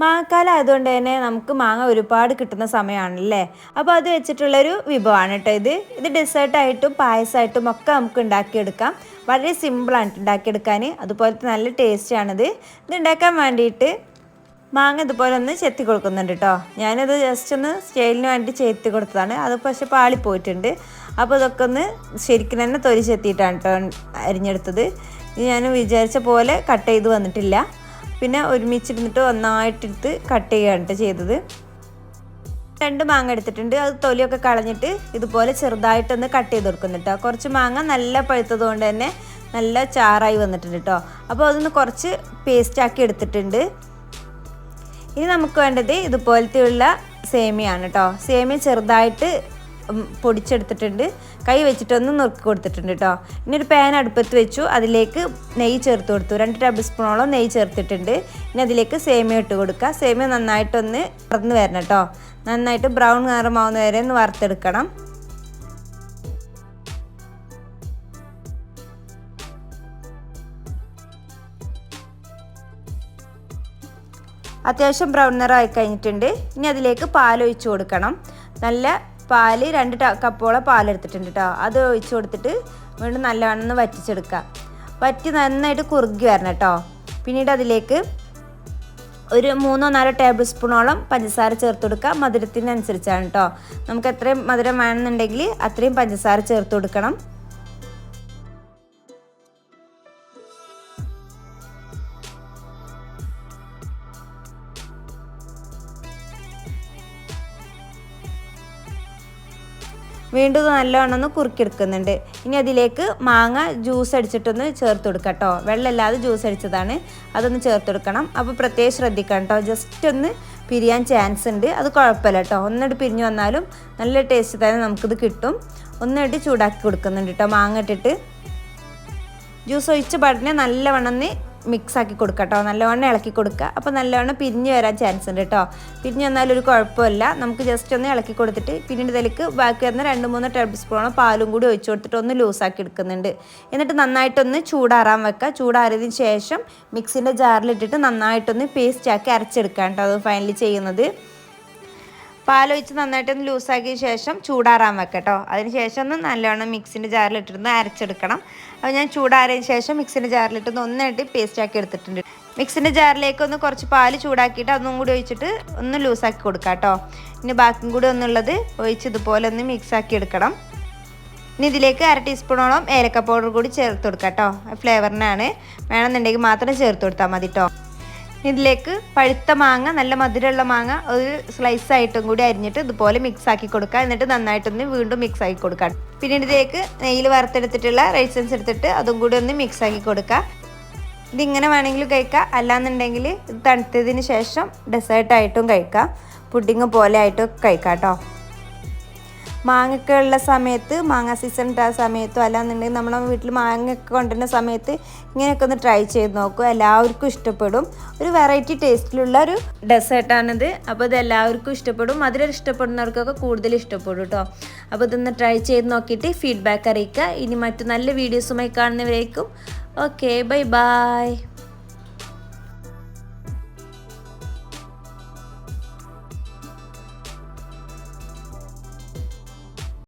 മാങ്ങക്കാലം ആയതുകൊണ്ട് തന്നെ നമുക്ക് മാങ്ങ ഒരുപാട് കിട്ടുന്ന സമയമാണല്ലേ? അപ്പോൾ അത് വെച്ചിട്ടുള്ളൊരു വിഭവമാണ് കേട്ടോ ഇത്. ഇത് ഡെസേർട്ടായിട്ടും പായസമായിട്ടും ഒക്കെ നമുക്ക് ഉണ്ടാക്കിയെടുക്കാം. വളരെ സിമ്പിളാണ് ഉണ്ടാക്കിയെടുക്കാൻ. അതുപോലത്തെ നല്ല ടേസ്റ്റാണിത്. ഇത് ഉണ്ടാക്കാൻ വേണ്ടിയിട്ട് മാങ്ങ ഇതുപോലെ ഒന്ന് ചെത്തി കൊടുക്കുന്നുണ്ട് കേട്ടോ. ഞാനത് ജസ്റ്റ് ഒന്ന് സ്റ്റൈലിന് വേണ്ടി ചെത്തി കൊടുത്തതാണ്. അത് പക്ഷെ പാളിപ്പോയിട്ടുണ്ട് അപ്പോൾ ഇതൊക്കെ ഒന്ന് ശരിക്കും തന്നെ തൊലി ചെത്തിയിട്ടാണ് കേട്ടോ അരിഞ്ഞെടുത്തത്. ഞാൻ വിചാരിച്ച പോലെ കട്ട് ചെയ്ത് വന്നിട്ടില്ല. പിന്നെ ഒരുമിച്ചിരുന്നിട്ട് ഒന്നായിട്ടെടുത്ത് കട്ട് ചെയ്യുകയാണ് ചെയ്തത്. രണ്ട് മാങ്ങ എടുത്തിട്ടുണ്ട്. അത് തൊലിയൊക്കെ കളഞ്ഞിട്ട് ഇതുപോലെ ചെറുതായിട്ടൊന്ന് കട്ട് ചെയ്ത് കൊടുക്കുന്നുണ്ട് കേട്ടോ കുറച്ച് മാങ്ങ നല്ല പഴുത്തത് കൊണ്ട് തന്നെ നല്ല ചാറായി വന്നിട്ടുണ്ട് കേട്ടോ അപ്പോൾ അതൊന്ന് കുറച്ച് പേസ്റ്റാക്കി എടുത്തിട്ടുണ്ട്. ഇനി നമുക്ക് വേണ്ടത് ഇതുപോലത്തെയുള്ള സേമിയാണ് കേട്ടോ സേമിയ ചെറുതായിട്ട് പൊടിച്ചെടുത്തിട്ടുണ്ട്. കൈ വെച്ചിട്ടൊന്ന് നുറുക്കി കൊടുത്തിട്ടുണ്ട് കേട്ടോ ഇനി ഒരു പാൻ അടുപ്പത്ത് വെച്ചു. അതിലേക്ക് നെയ്യ് ചേർത്ത് കൊടുത്തു. രണ്ട് ടേബിൾ സ്പൂണോളം നെയ്യ് ചേർത്തിട്ടുണ്ട്. ഇനി അതിലേക്ക് സേമിയ ഇട്ട് കൊടുക്കുക സേമിയ നന്നായിട്ടൊന്ന് പറന്ന് വരണം കേട്ടോ നന്നായിട്ട് ബ്രൗൺ നിറമാവുന്ന വരെ ഒന്ന് വറുത്തെടുക്കണം. അത്യാവശ്യം ബ്രൗൺ നിറം ആയി കഴിഞ്ഞിട്ടുണ്ട്. ഇനി അതിലേക്ക് പാൽ കൊടുക്കണം. നല്ല പാൽ രണ്ട് കപ്പോളം പാലെടുത്തിട്ടുണ്ട് കേട്ടോ അത് ഒഴിച്ചു കൊടുത്തിട്ട് വീണ്ടും നല്ലവണ്ണം ഒന്ന് വറ്റിച്ചെടുക്കുക വറ്റി നന്നായിട്ട് കുറുകി വരണം കേട്ടോ പിന്നീട് അതിലേക്ക് ഒരു മൂന്നോ നാലോ ടേബിൾ സ്പൂണോളം പഞ്ചസാര ചേർത്ത് കൊടുക്കുക മധുരത്തിനനുസരിച്ചാണ് കേട്ടോ നമുക്ക് എത്രയും മധുരം വേണമെന്നുണ്ടെങ്കിൽ അത്രയും പഞ്ചസാര ചേർത്ത് കൊടുക്കണം. വീണ്ടും നല്ലോണം ഒന്ന് കുറുക്കിയെടുക്കുന്നുണ്ട്. ഇനി അതിലേക്ക് മാങ്ങ ജ്യൂസ് അടിച്ചിട്ടൊന്ന് ചേർത്ത് കൊടുക്കാം കേട്ടോ വെള്ളമില്ലാതെ ജ്യൂസ് അടിച്ചതാണ്. അതൊന്ന് ചേർത്ത് കൊടുക്കണം അപ്പോൾ പ്രത്യേകം ശ്രദ്ധിക്കണം കേട്ടോ ജസ്റ്റ് ഒന്ന് പിരിയാൻ ചാൻസ് ഉണ്ട്. അത് കുഴപ്പമില്ല കേട്ടോ ഒന്നിട്ട് പിരിഞ്ഞു വന്നാലും നല്ല ടേസ്റ്റ് തന്നെ നമുക്കിത് കിട്ടും. ഒന്നിട്ട് ചൂടാക്കി കൊടുക്കുന്നുണ്ട് കേട്ടോ മാങ്ങ ഇട്ടിട്ട്. ജ്യൂസ് ഒഴിച്ച പാടിനെ നല്ലവണ്ണം മിക്സ് ആക്കി കൊടുക്കുക കേട്ടോ നല്ലവണ്ണം ഇളക്കി കൊടുക്കുക അപ്പോൾ നല്ലവണ്ണം പിരിഞ്ഞ് വരാൻ ചാൻസ് ഉണ്ട് കേട്ടോ പിരിഞ്ഞ് വന്നാലും ഒരു കുഴപ്പമില്ല. നമുക്ക് ജസ്റ്റ് ഒന്ന് ഇളക്കി കൊടുത്തിട്ട് പിന്നീട് ഇതിലേക്ക് ബാക്കി വരുന്ന രണ്ട് മൂന്ന് ടേബിൾ സ്പൂണോ പാലും കൂടി ഒഴിച്ചു കൊടുത്തിട്ട് ഒന്ന് ലൂസാക്കി എടുക്കുന്നുണ്ട്. എന്നിട്ട് നന്നായിട്ടൊന്ന് ചൂടാറാൻ വെക്കുക ചൂടാറിയതിന് ശേഷം മിക്സിന്റെ ജാറിലിട്ടിട്ട് നന്നായിട്ടൊന്ന് പേസ്റ്റ് ആക്കി അരച്ചെടുക്കാം കേട്ടോ അത് ഫൈനലി ചെയ്യുന്നത്. പാലൊഴിച്ച് നന്നായിട്ടൊന്ന് ലൂസാക്കിയ ശേഷം ചൂടാറാൻ വെക്കട്ടോ. ശേഷം ഒന്ന് നല്ലോണം മിക്സിന്റെ ജാറിലിട്ടിരുന്ന് അരച്ചെടുക്കണം. അപ്പോൾ ഞാൻ ചൂടാറിയതിന് ശേഷം മിക്സിന്റെ ജാറിലിട്ടൊന്ന് ഒന്നായിട്ട് പേസ്റ്റ് ആക്കി എടുത്തിട്ടുണ്ട്. മിക്സിന്റെ ജാറിലേക്ക് ഒന്ന് കുറച്ച് പാൽ ചൂടാക്കിയിട്ട് അതൊന്നും കൂടി ഒഴിച്ചിട്ട് ഒന്ന് ലൂസാക്കി കൊടുക്കാം കേട്ടോ. ഇനി ബാക്കിയും കൂടി ഒന്നുള്ളത് ഒഴിച്ച് ഇതുപോലെ ഒന്ന് മിക്സാക്കി എടുക്കണം. ഇനി ഇതിലേക്ക് അര ടീസ്പൂണോളം ഏലക്ക പൗഡർ കൂടി ചേർത്ത് കൊടുക്കാം കേട്ടോ. ഫ്ലേവറിനാണ്. വേണമെന്നുണ്ടെങ്കിൽ മാത്രം ചേർത്ത് കൊടുത്താൽ മതി കേട്ടോ. ഇതിലേക്ക് പഴുത്ത മാങ്ങ നല്ല മധുരമുള്ള മാങ്ങ ഒരു സ്ലൈസ് ആയിട്ടും കൂടി അരിഞ്ഞിട്ട് ഇതുപോലെ മിക്സ് ആക്കി കൊടുക്കുക. എന്നിട്ട് നന്നായിട്ടൊന്ന് വീണ്ടും മിക്സ് ആക്കി കൊടുക്കുക. പിന്നീട് ഇതിലേക്ക് നെയ്യിൽ വറുത്തെടുത്തിട്ടുള്ള റൈസൻസ് എടുത്തിട്ട് അതും കൂടി ഒന്ന് മിക്സ് ആക്കി കൊടുക്കുക. ഇതിങ്ങനെ വേണമെങ്കിലും കഴിക്കാം. അല്ലാന്നുണ്ടെങ്കിൽ ഇത് തണുത്തതിന് ശേഷം ഡെസേർട്ടായിട്ടും കഴിക്കാം. പുഡിങ് പോലെ ആയിട്ടും കഴിക്കാം കേട്ടോ. മാങ്ങയൊക്കെ ഉള്ള സമയത്ത് മാങ്ങ സീസൺ ആ സമയത്തും അല്ലാന്നുണ്ടെങ്കിൽ നമ്മളെ വീട്ടിൽ മാങ്ങയൊക്കെ കൊണ്ടുവരുന്ന സമയത്ത് ഇങ്ങനെയൊക്കെ ഒന്ന് ട്രൈ ചെയ്ത് നോക്കും. എല്ലാവർക്കും ഇഷ്ടപ്പെടും. ഒരു വെറൈറ്റി ടേസ്റ്റിലുള്ള ഒരു ഡെസേർട്ടാണിത് അപ്പോൾ ഇത് എല്ലാവർക്കും ഇഷ്ടപ്പെടും. മധുരം ഇഷ്ടപ്പെടുന്നവർക്കൊക്കെ കൂടുതൽ ഇഷ്ടപ്പെടും കേട്ടോ അപ്പോൾ ഇതൊന്ന് ട്രൈ ചെയ്ത് നോക്കിയിട്ട് ഫീഡ്ബാക്ക് അറിയിക്കുക. ഇനി മറ്റു നല്ല വീഡിയോസുമായി കാണുന്നവരേക്കും. Okay bye bye